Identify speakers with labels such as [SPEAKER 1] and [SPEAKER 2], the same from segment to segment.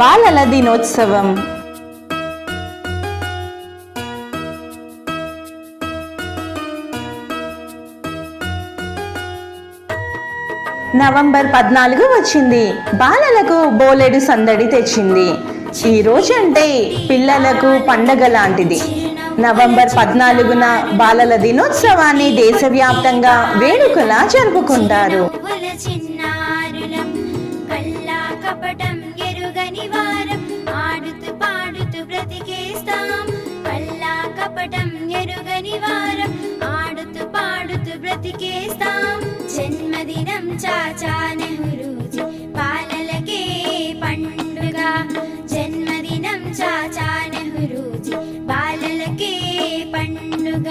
[SPEAKER 1] బాలల దినోత్సవం. నవంబర్ పద్నాలుగు వచ్చింది. బాలలకు బోలెడు సందడి తెచ్చింది. ఈ రోజు అంటే పిల్లలకు పండగ లాంటిది. నవంబర్ పద్నాలుగున బాలల దినోత్సవాన్ని దేశవ్యాప్తంగా వేడుకలా జరుపుకుంటారు.
[SPEAKER 2] బ్రతికేస్తాం పల్లా కపటం ఎరుగని వారం ఆడుతూ పాడుతూ బ్రతికేస్తాం. జన్మదినం చాచా నెహ్రూజీ పాలలకే పండుగ. జన్మదినం చాచా నెహ్రూజీ బాలలకే పండుగ.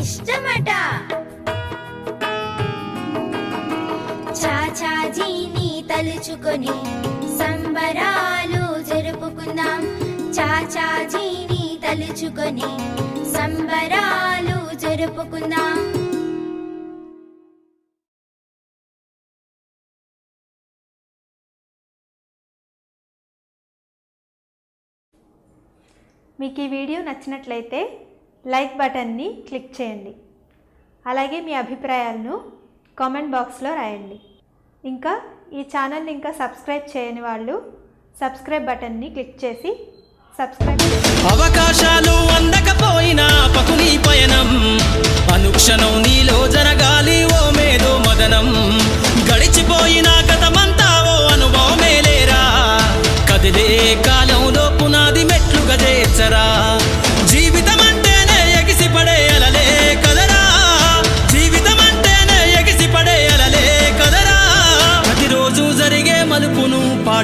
[SPEAKER 2] ఇష్టమట. చాచాజీని తలుచుకొని సంబరాలు జరుపుకుందాం. చాచాజీని తలుచుకొని సంబరాలు జరుపుకుందాం.
[SPEAKER 3] మీకు ఈ వీడియో నచ్చినట్లయితే లైక్ బటన్ని క్లిక్ చేయండి. అలాగే మీ అభిప్రాయాలను కామెంట్ బాక్స్లో రాయండి. ఇంకా ఈ ఛానల్ని ఇంకా సబ్స్క్రైబ్ చేయని వాళ్ళు సబ్స్క్రైబ్ బటన్ని క్లిక్ చేసి సబ్స్క్రైబ్
[SPEAKER 4] అవకాశాలు అందకపోయినా పకుని పయనం.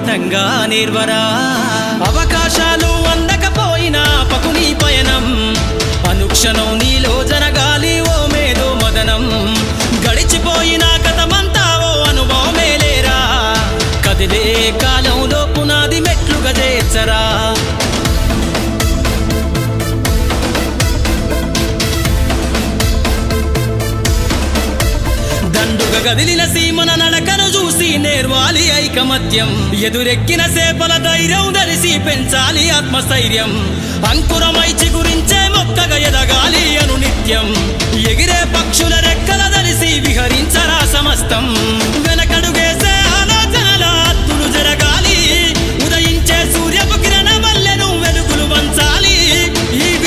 [SPEAKER 4] మలుపును నిర్వరా? అవకాశాలు అందకపోయినా పకుని పయనం. అనుక్షణం నీలో జరగాలి ఓ మేధో మదనం. గడిచిపోయిన కథమంతా ఓ అనుభవమే లేరా? కదిలే కాలంలో పునాది మెట్లుగా చేర్చరా? దండుగ గదిలిన సీమన నడకను చూసి నేర్వాలి. ఐకమత్యం ఎదురెక్కిన సేపల ధైర్యం ధరిసి పెంచాలి ఆత్మస్థైర్యం. అంకురమైచి గురించే మొక్కగా ఎదగాలి అను నిత్యం ఎగిరే పక్షుల